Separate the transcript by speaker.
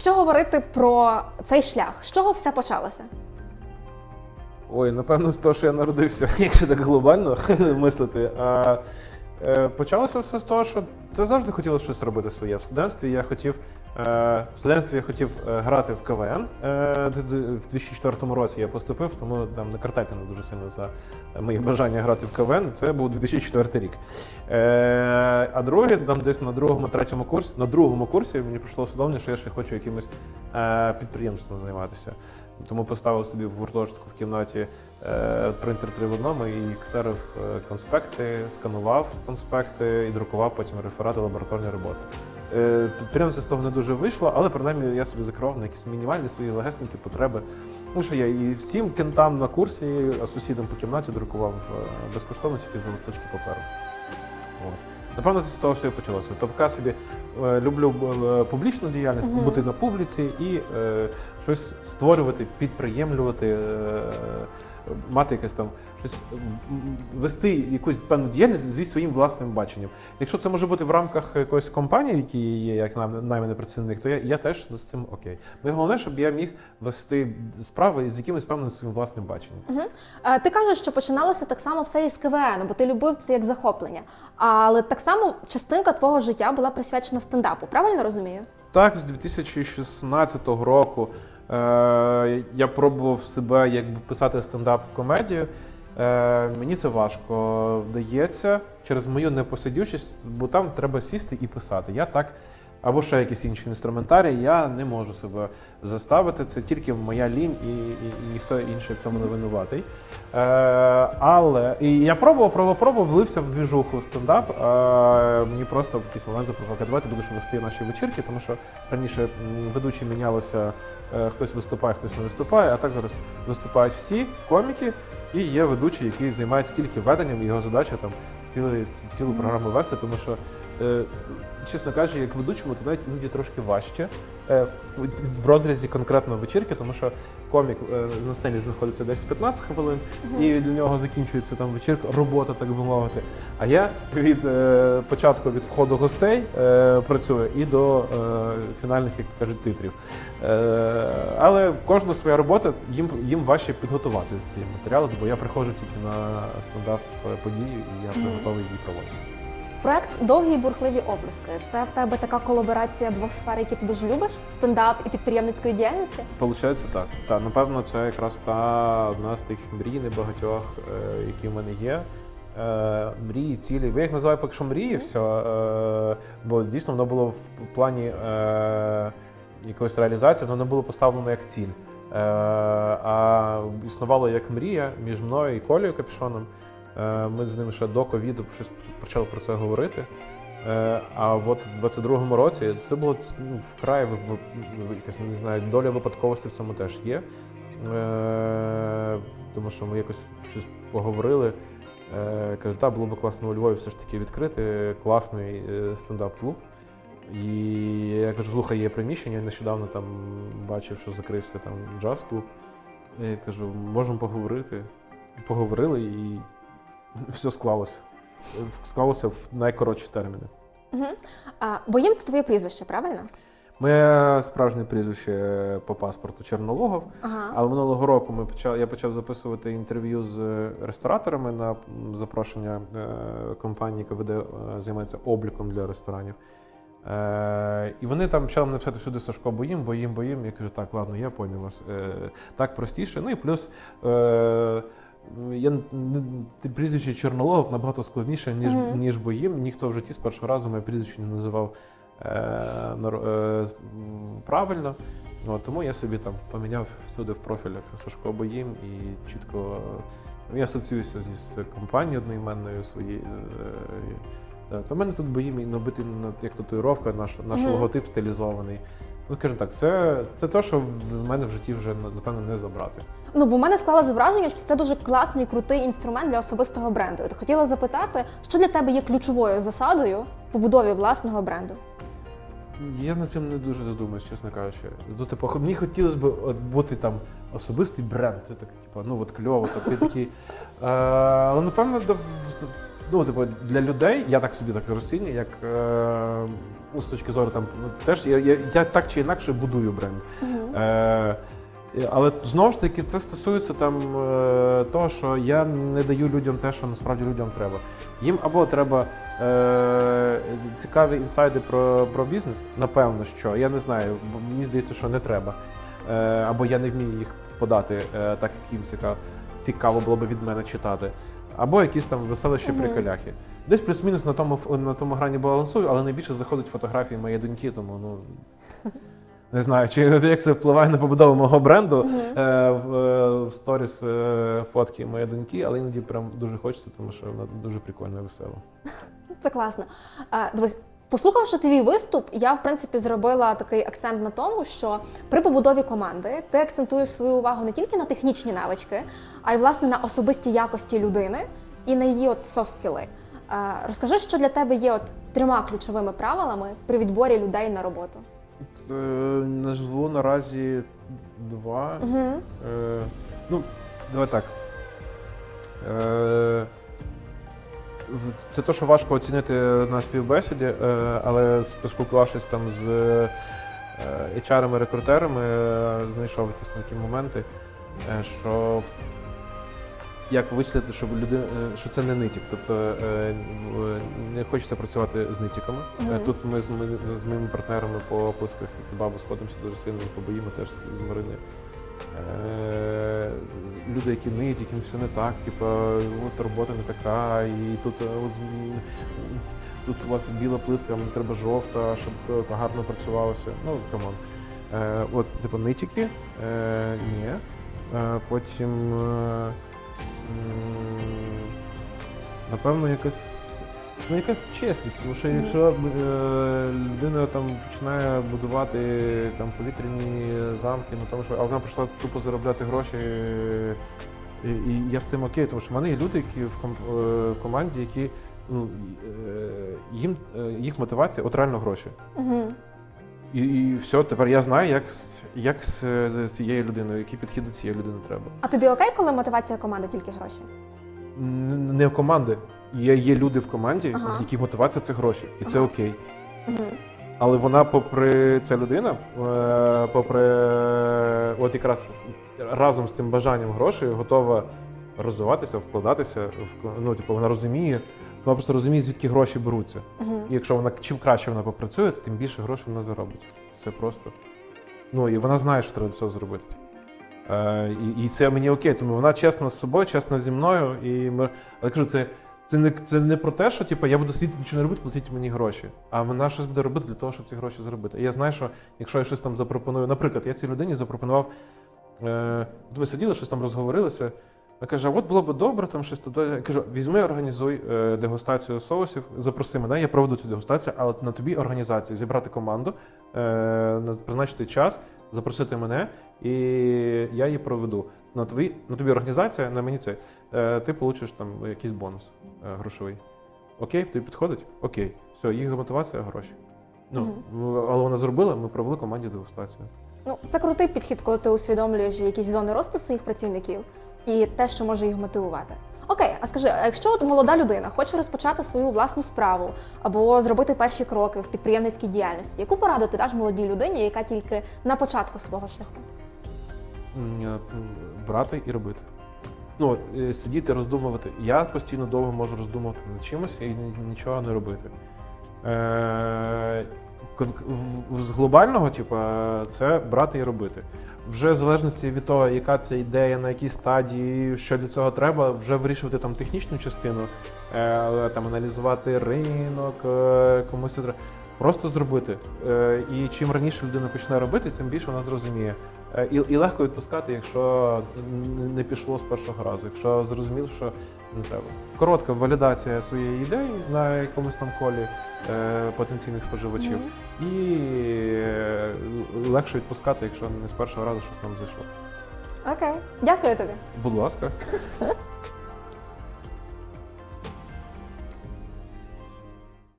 Speaker 1: Якщо говорити про цей шлях, з чого все почалося?
Speaker 2: Ой, напевно, з того, що я народився, якщо так глобально мислити. А, е, почалося все з того, що ти завжди хотілося щось робити своє. В студентстві я хотів. Е, В студентстві я хотів е, грати в КВН. Е, В 2004 році я поступив, тому там не картайте мене дуже сильно за моє бажання грати в КВН. Це був 2004 рік. А друге, там десь на другому, третьому курсі, на другому курсі мені прийшло усвідомлення, що я ще хочу якимось підприємством займатися. Тому поставив собі в гуртожитку в кімнаті принтер 3 в одному і ксерив конспекти, сканував конспекти і друкував потім реферати лабораторні роботи. Е, Підприємство з того не дуже вийшло, але принаймні я собі закривав на якісь мінімальні свої легесенькі потреби. Ну що я і всім кентам на курсі, а сусідам по кімнаті друкував е, безкоштовно тільки за листочки паперу. От. Напевно, це з того все і почалося. Тобто я собі е, люблю публічну діяльність,
Speaker 1: Мгм.
Speaker 2: бути на публіці і е, щось створювати, підприємлювати, е, мати якесь там щось вести якусь певну діяльність зі своїм власним баченням. Якщо це може бути в рамках якоїсь компанії, які є як найманий працівник, то я, я теж з цим окей. Моє головне, щоб я міг вести справи з якимось певним своїм власним баченням.
Speaker 1: Угу. Ти кажеш, що починалося так само все із КВН, бо ти любив це як захоплення. Але так само частинка твого життя була присвячена стендапу. Правильно розумію?
Speaker 2: Так, з 2016 року я пробував себе якби писати стендап-комедію. Е, мені це важко вдається через мою непосидючість, бо там треба сісти і писати. Я так. Або ще якісь інші інструментарії, я не можу себе заставити. Це тільки моя лінь, і, і, і ніхто інший в цьому не винуватий. Е, але і я пробував, пробував, пробував, влився в двіжуху стендап. Е, мені просто в якийсь момент запропонували, давайте будеш вести наші вечірки, тому що раніше ведучі мінялися, е, хтось виступає, хтось не виступає, а так зараз виступають всі коміки, і є ведучий, який займається тільки веденням, його задача там цілу, цілу програму вести, тому що. Е, Чесно кажучи, як ведучому, то навіть іноді трошки важче е, в- розрізі конкретно вечірки, тому що комік е, на сцені знаходиться десь 15 хвилин, і для нього закінчується там вечірка, робота, так би мовити. А я від початку від входу гостей працюю і до фінальних, як кажуть, титрів. Але кожна своя робота, їм, їм важче підготувати ці матеріали, бо я приходжу тільки на стендап е, події, і я вже готовий її проводити.
Speaker 1: Проект довгі й бурхливі облиски. Це в тебе така колаборація двох сфер, які ти дуже любиш: стендап і підприємницької діяльності.
Speaker 2: Получається так. Та напевно, це якраз та одна з тих мрій небагатьох, е, які в мене є. Е, мрії, цілі. Я їх називаю поки що мрії, все, е, бо дійсно воно було в плані е, якоїсь реалізації, воно не було поставлено як ціль. Е, а існувало як мрія між мною і Колею Капішоном. Е, ми з ним ще до ковіду почали про це говорити. Е, А от в 22-му році це було ну, вкрай якась не знаю, доля випадковості в цьому теж є. Е, Тому що ми якось щось поговорили. Кажу, так, було б класно у Львові все ж таки відкрити класний стендап-клуб. І я кажу, слухай, є приміщення, нещодавно там бачив, що закрився там джаз-клуб. Я кажу, можемо поговорити. Поговорили і все склалося. Склалося в найкоротші терміни.
Speaker 1: Угу. А, Боїм це твоє прізвище, правильно?
Speaker 2: Моє справжнє прізвище по паспорту Чернологов.
Speaker 1: Ага.
Speaker 2: Але минулого року ми почали, я почав записувати інтерв'ю з рестораторами на запрошення е, компанії, яка веде, е, займається обліком для ресторанів. Е, і вони там почали мене писати всюди Сашко, боїм, боїм, боїм. Я кажу, так, ладно, я поняв вас. Е, так простіше. Ну і плюс. Е, я, прізвище Чорнологов набагато складніше, ніж,
Speaker 1: Мгм.
Speaker 2: ніж боїм. Ніхто в житті з першого разу моє прізвище не називав е, е, правильно. Ну, тому я собі там поміняв всюди в профілях Сашко Боїм і чітко е, я асоціююся з компанією одноіменною своєю. е, е, То в мене тут боїм і набитий як татуїровка, наш, наш
Speaker 1: Мгм.
Speaker 2: логотип стилізований. Ну, скажімо так, це, це те, що в мене в житті вже напевно не забрати.
Speaker 1: Ну, бо в мене склалося враження, що це дуже класний, крутий інструмент для особистого бренду. От хотіла запитати, що для тебе є ключовою засадою в побудові власного бренду?
Speaker 2: Я над цим не дуже задумуюсь, чесно кажучи. Ну, типу, мені хотілося б от бути там особистий бренд. Це так, типу, ну от кльово, так ти такий. Е, але напевно, ну, типу, для людей, я так собі так розцінюю, як е, ну, з точки зору там ну, теж я, я, я так чи інакше будую бренд. Е, але знову ж таки, це стосується там е, того, що я не даю людям те, що насправді людям треба. Їм або треба е, цікаві інсайди про, про бізнес, напевно, що я не знаю, бо мені здається, що не треба. Е, або я не вмію їх подати е, так, як їм цікаво, цікаво було б від мене читати. Або якісь там веселищі
Speaker 1: Мгм.
Speaker 2: приколяхи. Десь плюс-мінус на тому на тому грані балансую, але найбільше заходять фотографії моєї доньки, тому ну. Не знаю, чи як це впливає на побудову мого бренду
Speaker 1: Мгм.
Speaker 2: е, в, е, в сторіс е, фотки моєї доньки, але іноді прям дуже хочеться, тому що вона дуже прикольна і весела.
Speaker 1: Це класно. А, Дивись, послухавши твій виступ, я в принципі зробила такий акцент на тому, що при побудові команди ти акцентуєш свою увагу не тільки на технічні навички, а й власне на особисті якості людини і на її от софт-скіли. Е, Розкажи, що для тебе є от трьома ключовими правилами при відборі людей на роботу.
Speaker 2: Е, назву наразі два.
Speaker 1: Угу.
Speaker 2: Е, ну, давай так. Е, це те, що важко оцінити на співбесіді, е, але поспілкувавшись там з е, HR-ами, рекрутерами, е, знайшов якісь такі моменти, е, що як висловити, щоб людина, що це не нитік. Тобто не хочеться працювати з нитіками. Е,
Speaker 1: Мгм.
Speaker 2: Тут ми з, ми- з моїми партнерами по плесках бабу сходимося дуже сильно по боїмо теж з Мариною. Е, люди, які ниють, яким все не так, типу, от робота не така, і тут, е, от, тут у вас біла плитка, мені треба жовта, щоб е, гарно працювалося. Ну, камон. От, типу, нитіки, ні. Потім, напевно, якась. Ну, якась чесність, тому що якщо е, людина там починає будувати там повітряні замки, ну тому що а вона прийшла тупо заробляти гроші, і, і я з цим окей, тому що в мене є люди, які в ком- е, команді, які ну, е, їм е, їх мотивація от реально гроші.
Speaker 1: Угу.
Speaker 2: І, і все, тепер я знаю, як, з- як з е, цією людиною, який підхід до цієї людини треба.
Speaker 1: А тобі окей, коли мотивація команди тільки гроші?
Speaker 2: Не в команди. Є, є люди в команді,
Speaker 1: Ага.
Speaker 2: які мотивація це гроші, і це
Speaker 1: Ага.
Speaker 2: окей.
Speaker 1: Угу.
Speaker 2: Але вона, попри ця людина, е, попри от якраз разом з тим бажанням грошей, готова розвиватися, вкладатися в ну, типу, вона розуміє, вона просто розуміє, звідки гроші беруться.
Speaker 1: Угу.
Speaker 2: І якщо вона чим краще вона попрацює, тим більше грошей вона заробить. Це просто. Ну і вона знає, що треба до цього зробити. Е, і, і це мені окей, тому вона чесна з собою, чесна зі мною. І ми, але кажу, це, це, не, це не про те, що типу, я буду сидіти нічого не робити, платіть мені гроші. А вона щось буде робити для того, щоб ці гроші заробити. І я знаю, що якщо я щось там запропоную, наприклад, я цій людині запропонував, е, ми сиділи, щось там розговорилися. Вона каже, от було б добре там щось туди. Я кажу, візьми, організуй е, дегустацію соусів, запроси мене, я проведу цю дегустацію, але на тобі організація, зібрати команду, е, призначити час, запросити мене, і я її проведу. На тобі, на тобі організація, на мені це. Е, ти получиш там якийсь бонус е, грошовий. Окей, тобі підходить? Окей. Все, їх мотивація гроші. Ну, але вона зробила, ми провели команді дегустацію.
Speaker 1: Ну, це крутий підхід, коли ти усвідомлюєш якісь зони росту своїх працівників і те, що може їх мотивувати. Окей, а скажи, а якщо от молода людина хоче розпочати свою власну справу або зробити перші кроки в підприємницькій діяльності, яку пораду ти даш молодій людині, яка тільки на початку свого шляху?
Speaker 2: Е, брати і робити. Ну, е, сидіти, роздумувати. Я постійно довго можу роздумувати над чимось і нічого не робити. Е, з глобального, типу, це брати і робити. Вже в залежності від того, яка це ідея, на якій стадії, що для цього треба, вже вирішувати там технічну частину, е, там аналізувати ринок, е, комусь це треба. Просто зробити. Е, і чим раніше людина почне робити, тим більше вона зрозуміє. Е, І, і легко відпускати, якщо не пішло з першого разу, якщо зрозуміло, що не треба. Коротка валідація своєї ідеї на якомусь там колі е, потенційних споживачів,
Speaker 1: Мгм.
Speaker 2: і е, легше відпускати, якщо не з першого разу щось нам зайшло.
Speaker 1: Окей, дякую тобі.
Speaker 2: Будь ласка.